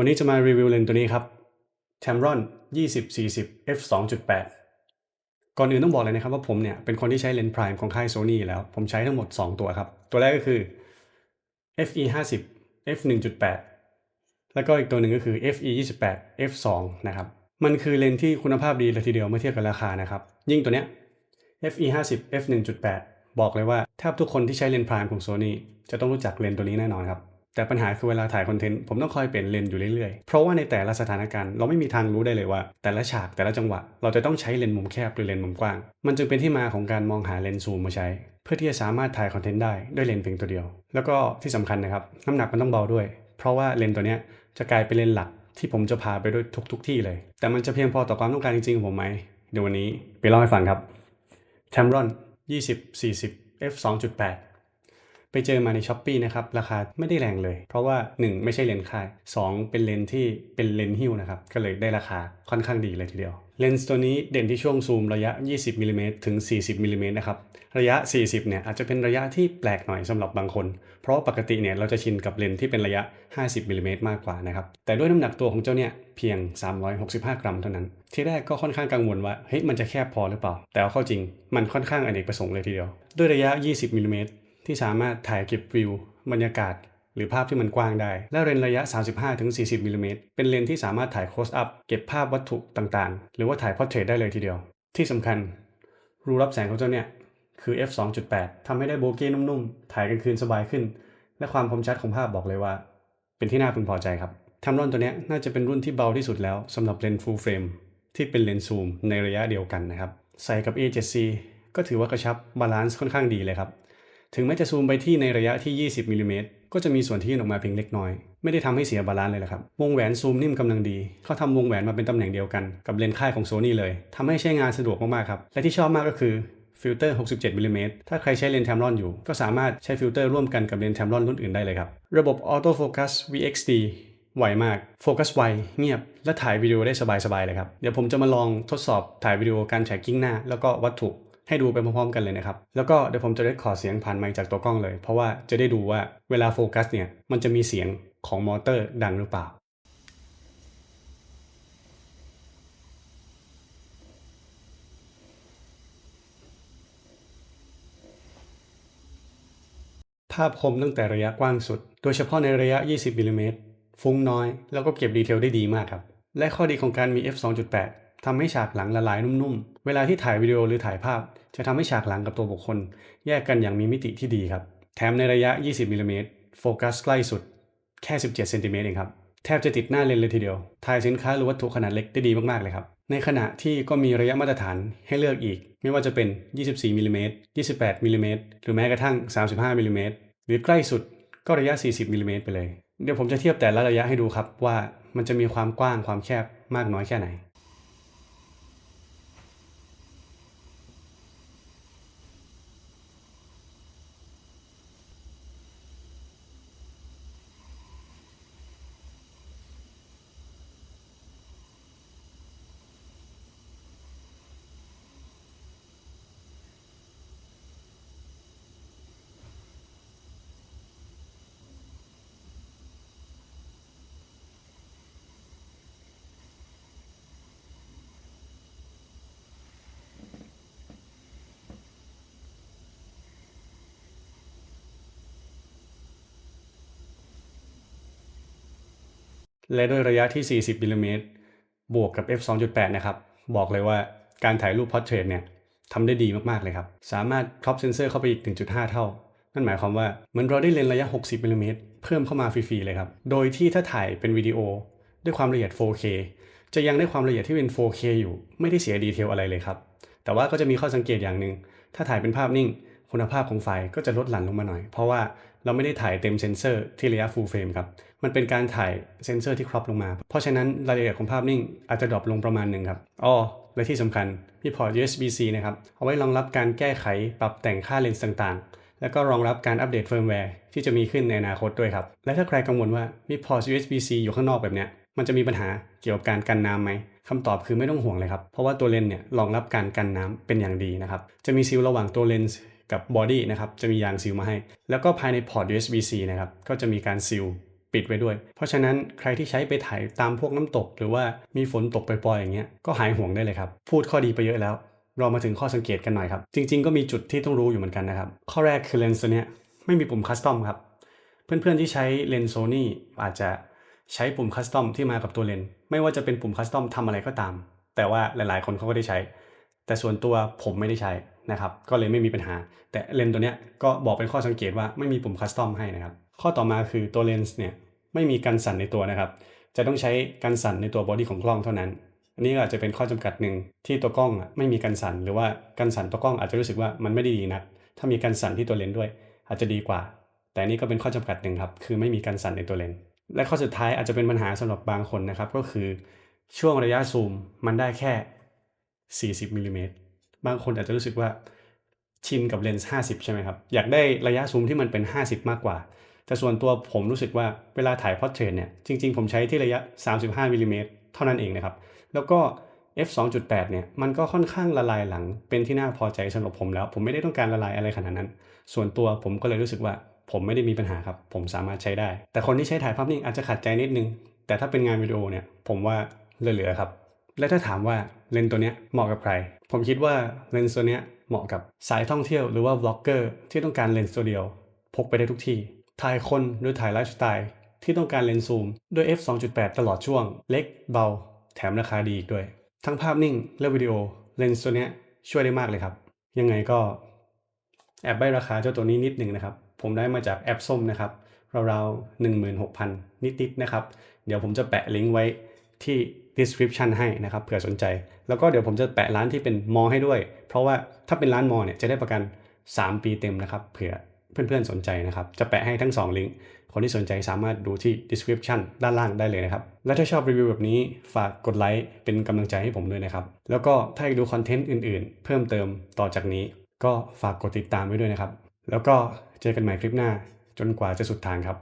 วันนี้จะมารีวิวเลนส์ตัวนี้ครับ Tamron 2040 f 2.8 ก่อนอื่นต้องบอกเลยนะครับว่าผมเนี่ยเป็นคนที่ใช้เลนส์ Prime ของค่าย Sony แล้ว ผมใช้ทั้งหมด 2 ตัวครับ ตัวแรกก็คือ FE 50 f 1.8 แล้วก็อีกตัวหนึ่งก็คือ FE 28 f 2นะครับ มันคือเลนส์ที่คุณภาพดีเลยทีเดียวเมื่อเทียบกับราคานะครับ ยิ่งตัวเนี้ย FE 50 f 1.8 บอกเลยว่าแทบทุกคนที่ใช้เลนส์ Prime ของ Sony จะต้องรู้จักเลนส์ตัวนี้แน่นอนครับ แต่ปัญหาคือเวลาถ่ายคอนเทนต์ผมต้องคอยเปลี่ยนเลนส์อยู่เรื่อยๆ เพราะว่าในแต่ละสถานการณ์เราไม่มีทางรู้ได้เลยว่า แต่ละฉากแต่ละจังหวะ เราจะต้องใช้เลนส์มุมแคบหรือเลนส์มุมกว้าง มันจึงเป็นที่มาของการมองหาเลนส์ซูมมาใช้ เพื่อที่จะสามารถถ่ายคอนเทนต์ได้ด้วยเลนส์เพียงตัวเดียว แล้วก็ที่สำคัญนะครับน้ำหนักมันต้องเบาด้วย เพราะว่าเลนส์ตัวเนี้ยจะกลายเป็นเลนส์หลักที่ผมจะพาไปด้วยทุกๆทที่เลย แต่มันจะเพียงพอต่อความต้องการจริงๆของผมไหมเดี๋ยววันนี้ไปเล่าให้ฟังครับ Tamron 2040 f 2.8 ไปเจอมาใน s h อ p e e นะครับราคาไม่ได้แรงเลย เพราะว่า 1 ไม่ใช่เลนส์ค่าย 2 เป็นเลนส์ที่เป็นเลนส์หิ้วนะครับก็เลยได้ราคาค่อนข้างดีเลยทีเดียว เลนส์ตัวนี้เด่นที่ช่วงซูมระยะ 20มิลลิเมตรถึง 40มิลลิเมตรนะครับระยะ 40เนี่ยอาจจะเป็นระยะที่แปลกหน่อยสำหรับบางคน เพราะปกติเนี่ยเราจะชินกับเลนส์ที่เป็นระยะ 50มิลลิเมตรมากกว่านะครับแต่ด้วยน้ำหนักตัวของเจ้าเนี่ยเพียง 365 กรัมเท่านั้น ที่แรกก็ค่อนข้างกังวลว่าเฮ้ยมันจะแคบพอหรือเปล่า แต่เอาเข้าจริงมันค่อนข้างอเนกประสงค์เลยทีเดียว ด้วยระยะ 20มิลลิเมตร ที่สามารถถ่ายเก็บวิว บรรยากาศ หรือภาพที่มันกว้างได้ และเลนส์ระยะ 35-40มิลลิเมตรเป็นเลนส์ที่สามารถถ่ายโคสอัพเก็บภาพวัตถุต่างๆ หรือว่าถ่ายพอร์เทรตได้เลยทีเดียว ที่สำคัญ รูรับแสงของเจ้าเนี่ยคือ f 2.8ทำให้ได้โบเก้นุ่มๆ ถ่ายกลางคืนสบายขึ้น และความคมชัดของภาพบอกเลยว่า เป็นที่น่าพึงพอใจครับทำรอนตัวเนี้ยน่าจะเป็นรุ่นที่เบาที่สุดแล้วสำหรับเลนส์ full frame ที่เป็นเลนส์ซูมในระยะเดียวกันนะครับ ใส่กับ A7C ก็ถือว่ากระชับบาลานซ์ค่อนข้างดีเลยครับ ถึงแม้จะซูมไปที่ในระยะที่ 20มิลลิเมตรก็จะมีส่วนที่ยื่นออกมาเพียงเล็กน้อย ไม่ได้ทำให้เสียบาลานซ์เลยละครับ วงแหวนซูมนิ่มกำลังดี เขาทำวงแหวนมาเป็นตำแหน่งเดียวกันกับเลนส์ค่ายของ Sony เลยทำให้ใช้งานสะดวกมากๆครับ และที่ชอบมากก็คือฟิลเตอร์ 67มิลลิเมตรถ้าใครใช้เลนส์ Tamron อยู่ ก็สามารถใช้ฟิลเตอร์ร่วมกันกับเลนส์ Tamron รุ่นอื่นได้เลยครับ ระบบ Auto Focus VXD ไวมาก โฟกัสไว เงียบ และถ่ายวิดีโอได้สบายๆเลยครับ เดี๋ยวผมจะมาลองทดสอบถ่ายวิดีโอการแทร็กกิ้งหน้า แล้วก็วัตถุ ให้ดูไปพร้อมๆกันเลยนะครับ แล้วก็เดี๋ยวผมจะได้ขอเสียงผ่านไมค์จากตัวกล้องเลย เพราะว่าจะได้ดูว่าเวลาโฟกัสเนี่ยมันจะมีเสียงของมอเตอร์ดังหรือเปล่าภาพคมตั้งแต่ระยะกว้างสุด โดยเฉพาะในระยะ 20มิลลิเมตรฟุ้งน้อย แล้วก็เก็บดีเทลได้ดีมากครับ และข้อดีของการมี f 2.8 ทำให้ฉากหลังละลายนุ่มๆ เวลาที่ถ่ายวิดีโอหรือถ่ายภาพ จะทำให้ฉากหลังกับตัวบุคคล แยกกันอย่างมีมิติที่ดีครับ แถมในระยะ 20มิลลิเมตรโฟกัสใกล้สุด แค่ 17เซนติเมตรเองครับ แทบจะติดหน้าเลนเลยทีเดียว ถ่ายสินค้าหรือวัตถุขนาดเล็กได้ดีมากๆเลยครับ ในขณะที่ก็มีระยะมาตรฐานให้เลือกอีก ไม่ว่าจะเป็น 24มิลลิเมตร28มิลลิเมตรหรือแม้กระทั่ง 35มิลลิเมตรหรือใกล้สุดก็ระยะ 40มิลลิเมตรไปเลย เดี๋ยวผมจะเทียบแต่ละระยะให้ดูครับว่ามันจะมีความกว้างความแคบมากน้อยแค่ไหน และด้วยระยะที่ 40มิลลิเมตรบวกกับ f 2.8 นะครับ บอกเลยว่าการถ่ายรูปพอร์เทรตเนี่ยทำได้ดีมากๆเลยครับ สามารถครอปเซนเซอร์เข้าไปอีก 1.5 เท่า นั่นหมายความว่าเหมือนเราได้เลนส์ระยะ 60มิลลิเมตรเพิ่มเข้ามาฟรีๆเลยครับ โดยที่ถ้าถ่ายเป็นวิดีโอด้วยความละเอียด 4K จะยังได้ความละเอียดที่เป็น 4K อยู่ ไม่ได้เสียดีเทลอะไรเลยครับ แต่ว่าก็จะมีข้อสังเกตอย่างหนึ่งถ้าถ่ายเป็นภาพนิ่ง คุณภาพของไฟล์ก็จะลดหลั่นลงมาหน่อย เพราะว่า เราไม่ได้ถ่ายเต็มเซนเซอร์ที่ระยะ full frame ครับ มันเป็นการถ่ายเซนเซอร์ที่ครอปลงมา เพราะฉะนั้นรายละเอียดของภาพนิ่งอาจจะดรอปลงประมาณหนึ่งครับอ้อและที่สำคัญมีพอร์ต USB-C นะครับ เอาไว้รองรับการแก้ไขปรับแต่งค่าเลนส์ต่างๆ แล้วก็รองรับการอัปเดตเฟิร์มแวร์ที่จะมีขึ้นในอนาคตด้วยครับ และถ้าใครกังวลว่ามีพอร์ต USB-C อยู่ข้างนอกแบบเนี้ยมันจะมีปัญหาเกี่ยวกับการกันน้ำไหมคำตอบคือไม่ต้องห่วงเลยครับ เพราะว่าตัวเลนส์เนี่ยรองรับการกันน้ำเป็นอย่างดีนะครับ จะมีซีลระหว่างตัวเลนส์ กับบอดี้นะครับจะมียางซีลมาให้ แล้วก็ภายในพอร์ต USB-C นะครับก็จะมีการซีลปิดไว้ด้วย เพราะฉะนั้นใครที่ใช้ไปถ่ายตามพวกน้ำตก หรือว่ามีฝนตกปล่อยๆอย่างเงี้ยก็หายห่วงได้เลยครับพูดข้อดีไปเยอะแล้ว เรามาถึงข้อสังเกตกันหน่อยครับ จริง ๆ ก็มีจุดที่ต้องรู้อยู่เหมือนกันนะครับข้อแรกคือเลนส์ตัวเนี้ยไม่มีปุ่มคัสตอมครับเพื่อนๆที่ใช้เลนส์โซนี่อาจจะใช้ปุ่มคัสตอมที่มากับตัวเลนส์ไม่ว่าจะเป็นปุ่มคัสตอมทำอะไรก็ตาม แต่ว่าหลายๆ คนเขาก็ได้ใช้ แต่ส่วนตัวผมไม่ได้ใช้ นะครับก็เลยไม่มีปัญหา แต่เลนส์ตัวเนี้ยก็บอกเป็นข้อสังเกตว่าไม่มีปุ่มคัสตอมให้นะครับ ข้อต่อมาคือตัวเลนส์เนี่ยไม่มีการสั่นในตัวนะครับ จะต้องใช้การสั่นในตัวบอดี้ของกล้องเท่านั้น อันนี้ก็อาจจะเป็นข้อจำกัดหนึ่งที่ตัวกล้องอะไม่มีการสั่นหรือว่าการสั่นตัวกล้องอาจจะรู้สึกว่ามันไม่ได้ดีนักถ้ามีการสั่นที่ตัวเลนส์ด้วย อาจจะดีกว่า แต่นี่ก็เป็นข้อจำกัดหนึ่งครับคือไม่มีการสั่นในตัวเลนส์และข้อสุดท้ายอาจจะเป็นปัญหาสำหรับบางคนนะครับก็คือช่วงระยะซูมมันได้แค่ 40มิลลิเมตร บางคนอาจจะรู้สึกว่าชินกับเลนส์50 ใช่ไหมครับ อยากได้ระยะซูมที่มันเป็น 50 มากกว่า แต่ส่วนตัวผมรู้สึกว่าเวลาถ่ายพอร์เทรตเนี่ยจริง ๆ ผมใช้ที่ระยะ 35มิลลิเมตรเท่านั้นเองนะครับ แล้วก็ f 2.8เนี่ยมันก็ค่อนข้างละลายหลังเป็นที่น่าพอใจสำหรับผมแล้ว ผมไม่ได้ต้องการละลายอะไรขนาดนั้น ส่วนตัวผมก็เลยรู้สึกว่าผมไม่ได้มีปัญหาครับ ผมสามารถใช้ได้ แต่คนที่ใช้ถ่ายภาพนิ่งอาจจะขัดใจนิดนึง แต่ถ้าเป็นงานวิดีโอเนี่ยผมว่าเหลือๆครับ และถ้าถามว่าเลนส์ตัวเนี้ยเหมาะกับใคร ผมคิดว่าเลนส์ตัวเนี้ยเหมาะกับสายท่องเที่ยวหรือว่าบล็อกเกอร์ที่ต้องการเลนส์ตัวเดียว พกไปได้ทุกที่ ถ่ายคนหรือถ่ายไลฟ์สไตล์ที่ต้องการเลนส์ซูมด้วย f 2.8 ตลอดช่วง เล็กเบา แถมราคาดีอีกด้วย ทั้งภาพนิ่งและวิดีโอเลนส์ตัวเนี้ยช่วยได้มากเลยครับ ยังไงก็แอบใบราคาเจ้าตัวนี้นิดหนึ่งนะครับ ผมได้มาจากแอปส้มนะครับราวๆ16,000 นิดๆนะครับ เดี๋ยวผมจะแปะลิงก์ไว้ ที่ description ให้นะครับเผื่อสนใจ แล้วก็เดี๋ยวผมจะแปะร้านที่เป็นมอให้ด้วย เพราะว่าถ้าเป็นร้านมอเนี่ยจะได้ประกัน 3 ปีเต็มนะครับเผื่อเพื่อนๆสนใจนะครับ จะแปะให้ทั้ง 2 ลิงก์ คนที่สนใจสามารถดูที่ description ด้านล่างได้เลยนะครับ และถ้าชอบรีวิวแบบนี้ฝากกดไลค์เป็นกำลังใจให้ผมด้วยนะครับ แล้วก็ถ้าอยากดูคอนเทนต์อื่นๆ เพิ่มเติมต่อจากนี้ ก็ฝากกดติดตามไว้ด้วยนะครับ แล้วก็เจอกันใหม่คลิปหน้าจนกว่าจะสุดทางครับ